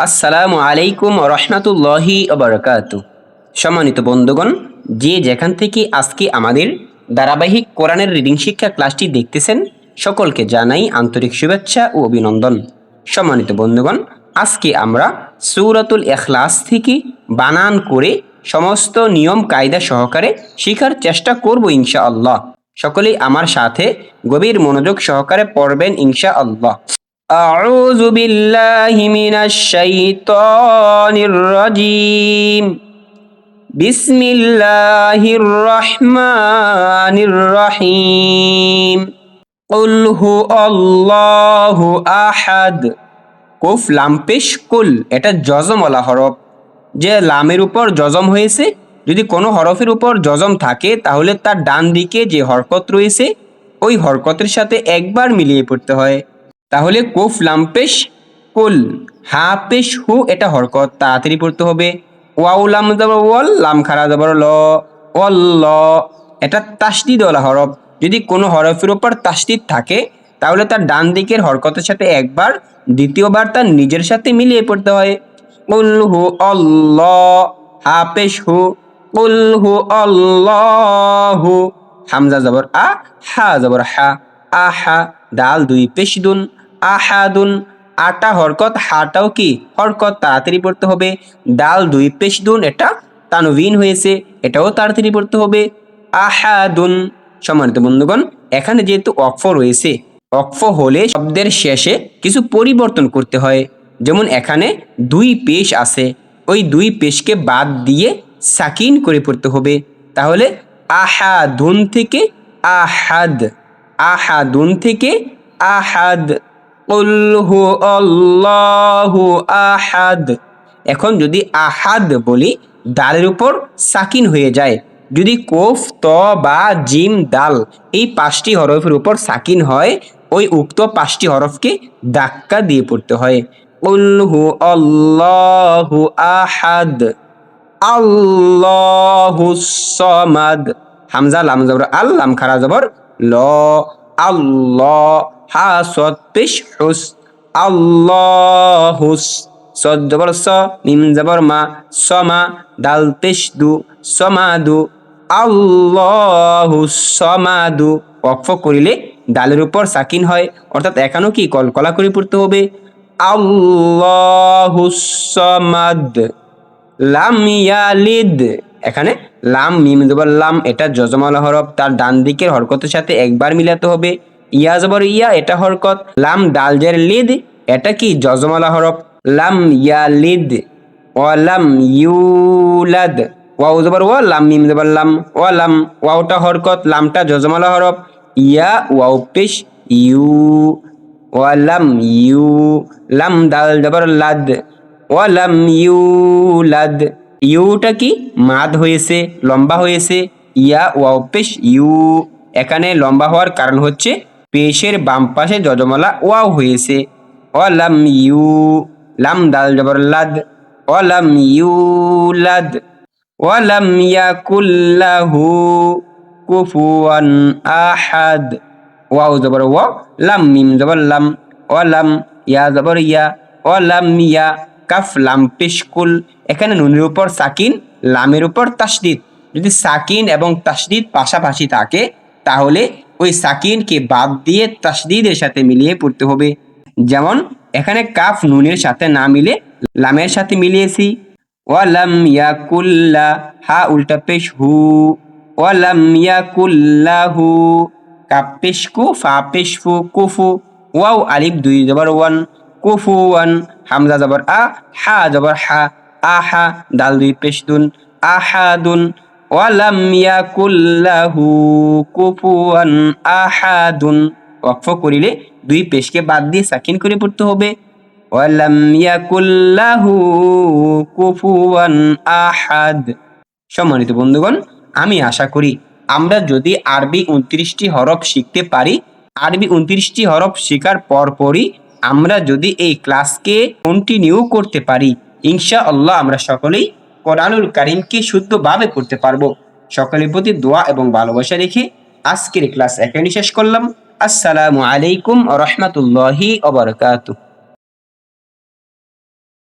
আসসালামু আলাইকুম রহমতুল্লাহি বারকাত। সম্মানিত বন্ধুগণ, যে যেখান থেকে আজকে আমাদের ধারাবাহিক কোরআনের রিডিং শিক্ষা ক্লাসটি দেখতেছেন, সকলকে জানাই আন্তরিক শুভেচ্ছা ও অভিনন্দন। সম্মানিত বন্ধুগণ, আজকে আমরা সৌরাতুল এখলাস থেকে বানান করে সমস্ত নিয়ম কায়দা সহকারে শেখার চেষ্টা করব ইনশা আল্লাহ সকলেই আমার সাথে গভীর মনোযোগ সহকারে পড়বেন ইনশা আল্লাহ أعوذ بالله من الشيطان الرجيم بسم الله الرحمن الرحيم قل هو الله أحد কুফ লাম পেশ কুল এটা জজমওয়ালা হরফ যে লামের উপর জজম হয়েছে যদি কোনো হরফের উপর জজম থাকে তাহলে তার ডান দিকে যে হরকত রয়েছে ওই হরকতের সাথে একবার মিলিয়ে পড়তে হয় তাহলে কোফ লাম পেশ কুল। হা পেশ হু, এটা হরকত। তাড়াতাড়ি পড়তে হবে। ওয়াউ লাম যাবর ওয়াল, লাম খারা যাবর ল। ওয়াল ল। এটা তাসদিদ ওয়ালা হরফ। যদি কোনো হরফের উপর তাসদিদ থাকে, তাহলে তার ডান দিকের হরকতের সাথে একবার, দ্বিতীয়বার তার নিজের সাথে মিলিয়ে পড়তে হয়। কুল হু অল্লাহ হা পেশ হু। কুল হু হামজা জবর আ, হা জবর হা। আহা দাল দুই পেশ দুন আহাদুন, আটা হরকত, হাটাও কি হরকত, তাড়াতাড়ি পড়তে হবে। ডাল দুই পেশ দুন এটা তানবিন হয়েছে, এটাও তাড়াতাড়ি পড়তে হবে। আহাদুন, সম্মানিত বন্ধুগণ, এখানে যেহেতু অক্ফ রয়েছে অক্ফ হলে শব্দের শেষে কিছু পরিবর্তন করতে হয়। যেমন এখানে দুই পেশ আছে, ওই দুই পেশকে বাদ দিয়ে সাকিন করে পড়তে হবে। তাহলে আহাদুন থেকে আহাদ আহাদুন থেকে আহাদ। উল্হু আল্লাহু আহাদ। এখন যদি আহাদ বলি, দালের উপর সাকিন হয়ে যায়। যদি কোফ, ত, বা, জিম, দাল এই পাঁচটি হরফের উপর সাকিন হয়, ওই উক্ত পাঁচটি হরফকে ধাক্কা দিয়ে পড়তে হয়। উল্হু আল্লাহু আহাদ। আল্লাহু সমাদ। হামজা, লাম, জবর, আল, লাম, খারা, জবর ল আল্লাহ হা সদ পেশ হুস আল্লাহুস সদ জবর স মিম মা সমা দাল পেশ দু সমাদু আল্লাহু সমাদু। ওয়াকফ করিলে দালের উপর সাকিন হয়, অর্থাৎ এখানেও কি? কলকলা করে পড়তে হবে। আল্লাহু সমাদ লাম ইয়ালিদ এখানে লাম, মিম জবর লাম, এটা যজমালা হরফ, তার ডান দিকের হরকতের সাথে একবার মিলাতে হবে। ইয়া জবর ইয়া, এটা হরকত। লাম, ডাল, জের, লিদ, এটা কি যজমালা হরফ? লাম ইয়ালিদ ওয়ালাম ইউলাদ ওয়াও জবর ওয়া, লাম, মিম জবর লাম। ওয়ালাম ওয়াওটা হরকত, লামটা যজমালা হরফ। ইয়া, ওয়াও, পেশ, ইউ ওয়ালাম ইউ, লাম দাল জবর লাদ। ওয়ালাম ইউলাদ ইউটা কি? মাদ হয়েছে, লম্বা হয়েছে, ইয়া ওয়াও পেশ, ইউ। এখানে লম্বা হওয়ার কারণ হচ্ছে পেশের বাম পাশে যজমালা ওয়াও হয়েছে। ওয়ালাম ইউ, লাম দাল জবর লাদ। ওয়ালাম ইউলাদ ওয়ালাম ইয়াকুল্লাহু কুফুয়ান আহাদ। ওয়াও জবর ওয়া, লাম মিম জবর লাম। ওয়ালাম ইয়া জবর ইয়া। ওয়ালাম ইয়া কাফ লাম পেশকুল। এখানে নুনের উপর সাকিন, লামের উপর তাসদিদ যদি সাকিন এবং তাসদিদ পাশাপাশি থাকে, তাহলে ওই সাকিনকে বাদ দিয়ে তাসদিদের সাথে মিলিয়ে পড়তে হবে। যেমন, এখানে কাফ নুনের সাথে না মিলে লামের সাথে মিলিয়েছি। ওয়ালাম ইয়াকুল্লা, হা উল্টা পেশ হু। ওয়ালাম ইয়াকুল্লাহু, কাপ পেশ কু, ফা পেশ ফু কুফু ওয়াও আলিফ দুই, জবর ওয়ান। কুফু ওয়ান। হামজা জবর আ, হা জবর হা আহা দাল দুই পেশ দুন আহাদুন ওয়ালাম ইয়াকুল্লাহু কুফুয়ান আহাদুন। ওয়াকফ করিলে দুই পেশকে বাদ দিয়ে সাকিন করে পড়তে হবে। ওয়ালাম ইয়াকুল্লাহু কুফুয়ান আহাদ। সম্মানিত বন্ধুগণ, আমি আশা করি আমরা যদি আরবি উনত্রিশটি হরফ শিখতে পারি, আরবি উনত্রিশটি হরফ শেখার পরপরই আমরা যদি এই ক্লাসকে কন্টিনিউ করতে পারি ইনশা আল্লাহ আমরা সকলেই কোরআনুল কারিমকে শুদ্ধভাবে করতে পারব। সকলের প্রতি দোয়া এবং ভালোবাসা রেখে আজকের ক্লাস এখানে শেষ করলাম। আসসালামু আলাইকুম রহমতুল্লাহি ওবরকাতুহ